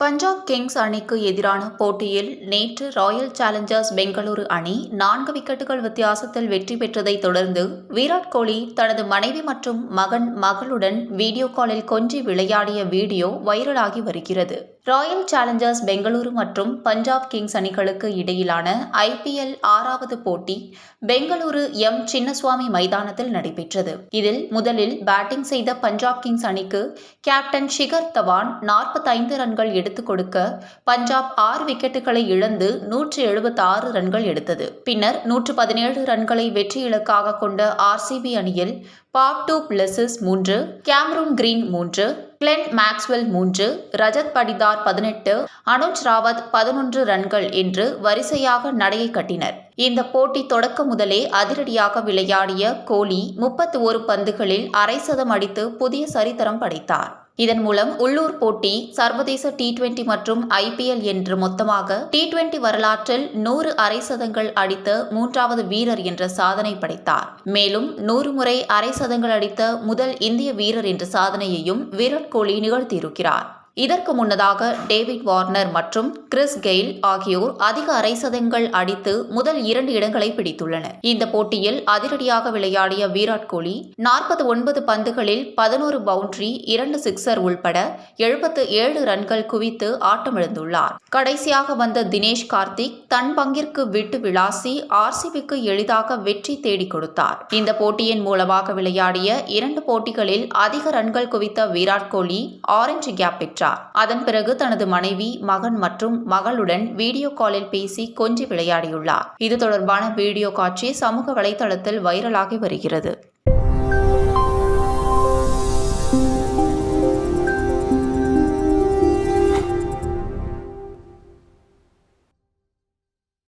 Punjab Kings அணிக்கு எதிரான போட்டியில் நேற்று ராயல் சேலஞ்சர்ஸ் பெங்களூரு அணி நான்கு விக்கெட்டுகள் வித்தியாசத்தில் வெற்றி பெற்றதைத் தொடர்ந்து விராட் கோலி தனது மனைவி மற்றும் மகன் மகளுடன் வீடியோ காலில் கொஞ்சி விளையாடிய வீடியோ வைரலாகி வருகிறது. ராயல் சேலஞ்சர்ஸ் பெங்களூரு மற்றும் பஞ்சாப் கிங்ஸ் அணிகளுக்கு இடையிலான ஐபிஎல் ஆறாவது போட்டி பெங்களூரு எம் சின்னசுவாமி மைதானத்தில் நடைபெற்றது. இதில் முதலில் பேட்டிங் செய்த பஞ்சாப் கிங்ஸ் அணிக்கு கேப்டன் ஷிகர் தவான் 45 ரன்கள் எடுத்துக் கொடுக்க பஞ்சாப் ஆறு விக்கெட்டுகளை இழந்து நூற்று எழுபத்தி ஆறு ரன்கள் எடுத்தது. பின்னர் நூற்று பதினேழு ரன்களை வெற்றி இலக்காக கொண்ட ஆர்சிபி அணியில் பாப் டூ பிளஸஸ் மூன்று கேம்ரூன் கிரீன் மூன்று கிளென் மேக்ஸ்வெல் மூன்று ரஜத் படிதார் பதினெட்டு அனுஜ் ராவத் பதினொன்று ரன்கள் என்று வரிசையாக நடையை கட்டினர். இந்த போட்டி தொடக்க முதலே அதிரடியாக விளையாடிய கோலி முப்பத்தி ஒரு பந்துகளில் அரை சதம் அடித்து புதிய சரித்திரம் படைத்தார். இதன் மூலம் உள்ளூர் போட்டி சர்வதேச டி டுவெண்டி மற்றும் ஐபிஎல் என்று மொத்தமாக டி டுவெண்டி வரலாற்றில் நூறு அரை சதங்கள் அடித்த மூன்றாவது வீரர் என்ற சாதனை படைத்தார். மேலும் நூறு முறை அரை சதங்கள் அடித்த முதல் இந்திய வீரர் என்ற சாதனையையும் விராட் கோலி நிகழ்த்தியிருக்கிறார். இதற்கு முன்னதாக டேவிட் வார்னர் மற்றும் கிறிஸ் கெயில் ஆகியோர் அதிக அரை சதங்கள் அடித்து முதல் இரண்டு இடங்களை பிடித்துள்ளனர். இந்த போட்டியில் அதிரடியாக விளையாடிய விராட் கோலி நாற்பத்தி ஒன்பது பந்துகளில் பதினோரு பவுண்டரி இரண்டு சிக்சர் உள்பட எழுபத்து ஏழு ரன்கள் குவித்து ஆட்டமிழந்துள்ளார். கடைசியாக வந்த தினேஷ் கார்த்திக் தன் பங்கிற்கு விட்டு விளாசி ஆர்சிபிக்கு எளிதாக வெற்றி தேடிக் கொடுத்தார். இந்த போட்டியின் மூலமாக விளையாடிய இரண்டு போட்டிகளில் அதிக ரன்கள் குவித்த விராட் கோலி ஆரஞ்சு கேப் பெற்றார். அதன் பிறகு தனது மனைவி மகன் மற்றும் மகளுடன் வீடியோ காலில் பேசி கொஞ்சி விளையாடியுள்ளார். இது தொடர்பான வீடியோ காட்சி சமூக வலைதளத்தில் வைரலாகி வருகிறது.